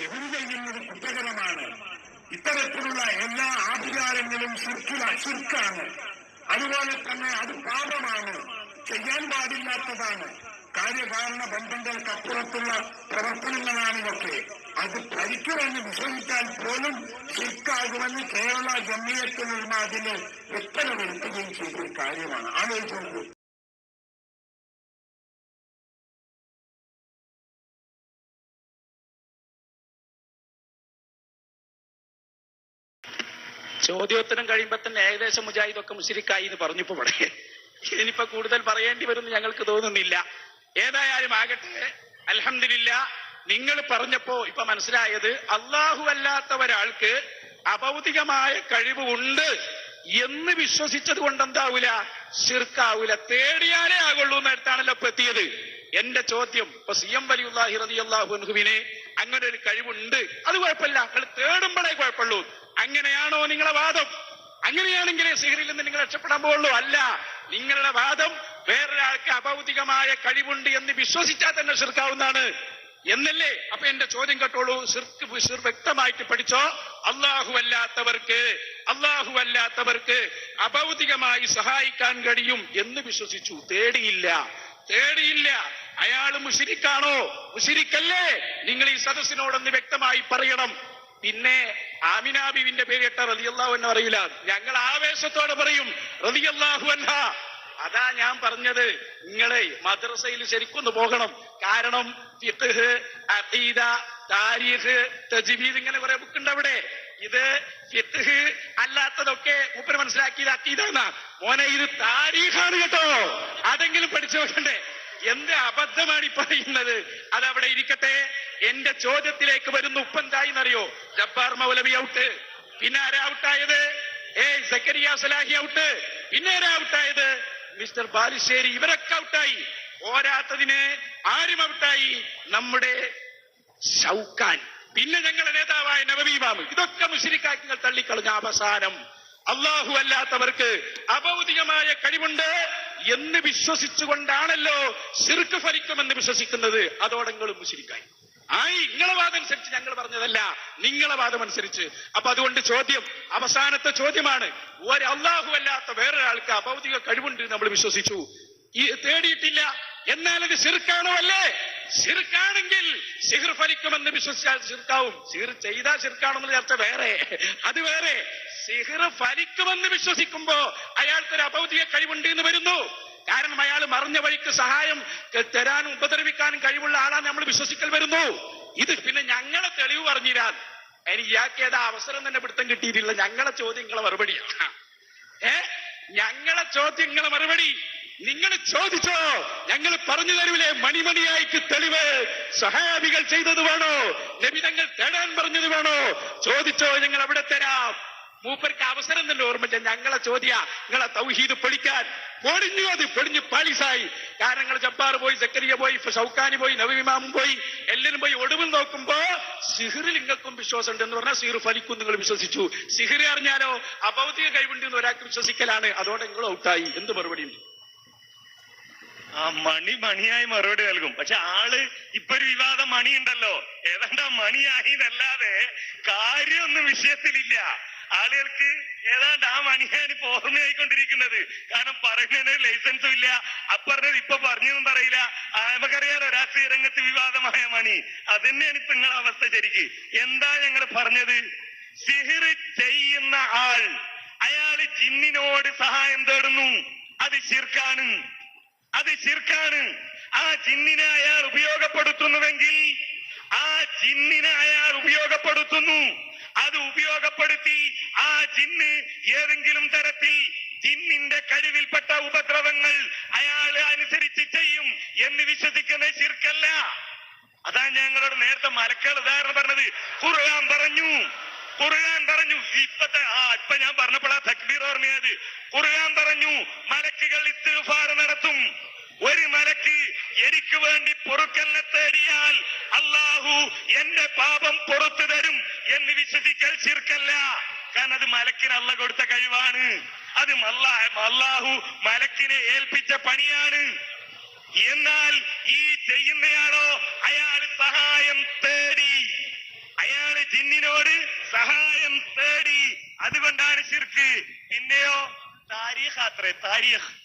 സെഹുരി ചെയ്യുന്നത് കുറ്റകരമാണ് ഇത്തരത്തിലുള്ള എല്ലാ ആധികാരങ്ങളും ശിർക്കില ശിർക്കാണ് അതുപോലെ തന്നെ അത് പാപമാണ്. ചെയ്യാൻ പാടില്ലാത്തതാണ്. കാര്യകാരണ ബന്ധങ്ങൾക്കപ്പുറത്തുള്ള പ്രവർത്തനങ്ങളാണ് ഇതൊക്കെ. അത് ഭരിക്കുമെന്ന് വിശ്വസിച്ചാൽ പോലും ശിർക്കാകുമെന്ന് കേരള ജമ്മിയത്തിൽ അതിന് ഉത്തരവെടുക്കുകയും ചെയ്തൊരു കാര്യമാണ്. ആലോചിച്ചു ചോദ്യോത്തരം കഴിയുമ്പോ തന്നെ ഏകദേശം മുജാഹിദൊക്കെ മുഷിരിക്കായി എന്ന് പറഞ്ഞപ്പോ ഇവിടെ. ഇനിയിപ്പോ കൂടുതൽ പറയേണ്ടി വരുമെന്ന് ഞങ്ങൾക്ക് തോന്നുന്നില്ല. ഏതായാലും ആകട്ടെ. അലഹമില്ല നിങ്ങൾ പറഞ്ഞപ്പോ ഇപ്പൊ മനസ്സിലായത് അള്ളാഹു അല്ലാത്ത ഒരാൾക്ക് അഭൗതികമായ കഴിവ് ഉണ്ട് എന്ന് വിശ്വസിച്ചത് കൊണ്ട് എന്താവൂല ശിർക്കാവൂല. തേടിയാലേ ആകുള്ളൂ എന്നിടത്താണല്ലോ ഇപ്പൊ എത്തിയത്. എന്റെ ചോദ്യം ഇപ്പൊ സി എം റളിയല്ലാഹു അൻഹുവിന് അങ്ങനെ ഒരു കഴിവുണ്ട്. അത് കുഴപ്പമില്ല. നിങ്ങൾ തേടുമ്പോഴേ കുഴപ്പമുള്ളൂ. അങ്ങനെയാണോ നിങ്ങളെ വാദം? അങ്ങനെയാണെങ്കിലേ സിഹറിൽ നിന്ന് നിങ്ങൾ രക്ഷപ്പെടാൻ പോകുള്ളൂ. അല്ല നിങ്ങളുടെ വാദം വേറൊരാൾക്ക് അഭൗതികമായ കഴിവുണ്ട് എന്ന് വിശ്വസിച്ചാൽ തന്നെ ശിർക്കാവുന്നതാണ്. എന്നല്ലേ? അപ്പൊ എന്റെ ചോദ്യം കേട്ടോളൂ. സിർക്ക് സിർ വ്യക്തമായിട്ട് പഠിച്ചോ? അള്ളാഹു അല്ലാത്തവർക്ക് അഭൗതികമായി സഹായിക്കാൻ കഴിയും എന്ന് വിശ്വസിച്ചു. തേടിയില്ല. തേടിയില്ല. അയാൾ മുഷിരിക്കാണോ? മുഷിരിക്കല്ലേ? നിങ്ങൾ ഈ സദസ്സിനോടൊന്ന് വ്യക്തമായി പറയണം. പിന്നെ ആമിനാബിവിന്റെ പേര് കേട്ട റതിയല്ലാഹു എന്ന് അറിയില്ല ഞങ്ങൾ ആവേശത്തോടെ പറയും റതിയല്ലാഹു അൻഹ. അതാ ഞാൻ പറഞ്ഞത്. നിങ്ങളെ മദ്രസയിൽ ശരിക്കൊന്ന് പോകണം. കാരണം ഫിഖ് അഖീദ താരീഖ് തജ്വീദ് ഇങ്ങനെ കുറെ ബുക്ക് ഉണ്ട് അവിടെ. ഇത് ഫിഖ് അല്ലാത്തതൊക്കെ മൂപ്പര് മനസ്സിലാക്കിയത് എന്നാ. മോനെ ഇത് താരീഖാണ് കേട്ടോ. അതെങ്കിലും പഠിച്ചു നോക്കണ്ടേ. എന്ത് അബദ്ധമാണ് ഈ പറയുന്നത്? അതവിടെ ഇരിക്കട്ടെ. എന്റെ ചോദ്യത്തിലേക്ക് വരുന്ന ഉപ്പെന്തായി എന്നറിയോ? ജബ്ബാർ മൗലവി ഔട്ട് പിന്നെ ആരാ ഔട്ടായത് ഏ സക്കരിയ സലാഹി ഔട്ട് പിന്നെ ആരാ ഔട്ടായത് മിസ്റ്റർ ബാലുശ്ശേരി ഇവരൊക്കെ ഔട്ടായി പോരാത്തതിന് ആരും ഔട്ടായി നമ്മുടെ ഷൗക്കാൻ പിന്നെ ഞങ്ങളുടെ നേതാവായ നവബീമാമ് ഇതൊക്കെ മുസ്ലിക്കാക്കിങ്ങൾ തള്ളിക്കളഞ്ഞ അവസാനം. അള്ളാഹു അല്ലാത്തവർക്ക് അഭൗതികമായ കഴിവുണ്ട് എന്ന് വിശ്വസിച്ചുകൊണ്ടാണല്ലോ ശിർക്ക് ഫലിക്കുമെന്ന് വിശ്വസിക്കുന്നത്. അതോടെങ്ങളും നിങ്ങൾ മുഷിരിക്കായി ഇങ്ങളെ വാദം അനുസരിച്ച് ഞങ്ങൾ പറഞ്ഞതല്ല നിങ്ങളെ വാദം അനുസരിച്ച് അപ്പൊ അതുകൊണ്ട് ചോദ്യം അവസാനത്തെ ചോദ്യമാണ് ഒരു അള്ളാഹു അല്ലാത്ത വേറൊരാൾക്ക് അഭൗതിക കഴിവുണ്ട് നമ്മൾ വിശ്വസിച്ചു. ഈ തേടിയിട്ടില്ല. എന്നാൽ ഇത് ശിർക്കാണോ അല്ലേ? ശിർക്കാണെങ്കിൽ സിഹിർ ഫലിക്കുമെന്ന് വിശ്വസിച്ചാൽ ശിർക്കാവും. സിഹിർ ചെയ്താൽ ശിർക്കാണെന്നുള്ള ചർച്ച വേറെ. അത് വേറെ. സിഹിർ ഫലിക്കുമെന്ന് വിശ്വസിക്കുമ്പോ അയാൾക്കൊരു അഭൗതിക കഴിവുണ്ട് എന്ന് വരുന്നു. കാരണം അയാൾ മറിഞ്ഞ വഴിക്ക് സഹായം തരാനും ഉപദ്രവിക്കാനും കഴിവുള്ള ആളാണ് നമ്മൾ വിശ്വസിക്കൽ വരുന്നു. ഇത് പിന്നെ ഞങ്ങളെ തെളിവ് പറഞ്ഞിരാൻ. എനിക്ക് ഇയാൾക്ക് ഏതാ അവസരം തന്നെ പിടുത്തം കിട്ടിയിട്ടില്ല. ഞങ്ങളെ ചോദ്യങ്ങളെ മറുപടിയാണ് ഏ? ഞങ്ങളെ ചോദ്യങ്ങളെ മറുപടി. നിങ്ങൾ ചോദിച്ചോ? ഞങ്ങൾ പറഞ്ഞു തരൂലേ മണിമണിയായിക്ക് തെളിവ്. സഹാബികൾ ചെയ്തത് വേണോ? നബിതങ്ങൾ തേടാൻ പറഞ്ഞത് വേണോ? ചോദിച്ചോ ഞങ്ങൾ അവിടെ തരാം. മൂപ്പർക്ക് അവസരം തന്നെ ഓർമ്മിച്ച ഞങ്ങളെ ചോദ്യ നിങ്ങളെ തൗഹീദ് പൊളിക്കാൻ പൊളിഞ്ഞു അത് പൊളിഞ്ഞു പാളിസായി. കാരണം നിങ്ങൾ ജബ്ബാർ പോയി സക്കരിയ പോയി ഷൗക്കാനി പോയി നവവിമാമും പോയി. എല്ലാവരും പോയി ഒടുവിൽ നോക്കുമ്പോ സിഹിറിൽ നിങ്ങൾക്കും വിശ്വാസം എന്ന് പറഞ്ഞാൽ സിഹിർ ഫലിക്കും നിങ്ങൾ വിശ്വസിച്ചു. സിഹിറി അറിഞ്ഞാലോ അഭൗതിക കൈവിണ്ടി എന്ന് ഒരാൾക്ക് വിശ്വസിക്കലാണ്. അതോടെ നിങ്ങൾ ഔട്ടായി. എന്ത് മറുപടി? ആ മണി മണിയായി മറുപടി നൽകും. പക്ഷെ ആൾ ഇപ്പൊ ഒരു വിവാദം മണി ഉണ്ടല്ലോ ഏതാണ്ട് മണിയായി എന്നല്ലാതെ കാര്യമൊന്നും വിഷയത്തിലില്ല. ആളുകൾക്ക് ഏതാണ്ട് ആ മണിയാണ് ഇപ്പൊ ഓർമ്മയായിക്കൊണ്ടിരിക്കുന്നത്. കാരണം പറയുന്നതിന് ലൈസൻസും ഇല്ല. അപ്പറഞ്ഞത് ഇപ്പൊ പറഞ്ഞൊന്നും പറയില്ല. നമുക്കറിയാലോ രാഷ്ട്രീയ രംഗത്ത് വിവാദമായ മണി. അതന്നെയാണ് ഇപ്പൊ നിങ്ങളെ അവസ്ഥ ശരിക്ക്. എന്താ ഞങ്ങൾ പറഞ്ഞത്? സിഹിർ ചെയ്യുന്ന ആൾ അയാൾ ജിന്നിനോട് സഹായം തേടുന്നു. അത് ശിർക്കാണ്. അത് ശിർക്കാണ്. ആ ജിന്നിനെ അയാൾ ഉപയോഗപ്പെടുത്തുന്നുവെങ്കിൽ ആ ജിന്നിനെ അയാൾ ഉപയോഗപ്പെടുത്തുന്നു. അത് ഉപയോഗപ്പെടുത്തി ആ ജിന്ന് ഏതെങ്കിലും തരത്തിൽ ജിന്നിന്റെ കഴിവിൽപ്പെട്ട ഉപദ്രവങ്ങൾ അയാൾ അനുസരിച്ച് ചെയ്യും എന്ന് വിശ്വസിക്കുന്ന ശിർക്കല്ല. അതാ ഞങ്ങളോട് നേരത്തെ മലക്കൾ ഉദാഹരണം പറഞ്ഞത്. ഖുർആൻ പറഞ്ഞു. ഖുർആൻ പറഞ്ഞു. ഇപ്പത്തെ ആ ഇപ്പൊ ഞാൻ പറഞ്ഞപ്പോഴാ തക്ബീർ ഓർമ്മയത് ഖുർആൻ പറഞ്ഞു മലക്കുകൾ ഇസ്തിഗ്ഫാർ നടത്തും. ഒരു മലക്ക് എനിക്ക് വേണ്ടി പൊറുക്കലിനെ തേടിയാൽ അള്ളാഹു എന്റെ പാപം പുറത്തു തരും എന്ന് വിശ്വസിക്കൽ ചിർക്കല്ല കാരണം അത് മലക്കിന് അല്ല കൊടുത്ത കഴിവാണ്. അത് അള്ളാഹു മലക്കിനെ ഏൽപ്പിച്ച പണിയാണ്. എന്നാൽ ഈ ചെയ്യുന്നയാളോ അയാൾ സഹായം തേടി. സഹായം തേടി. അതുകൊണ്ടാണ് ശിർക്ക്. പിന്നെയോ? താരീഖ് അത്രേ താരീഖ്.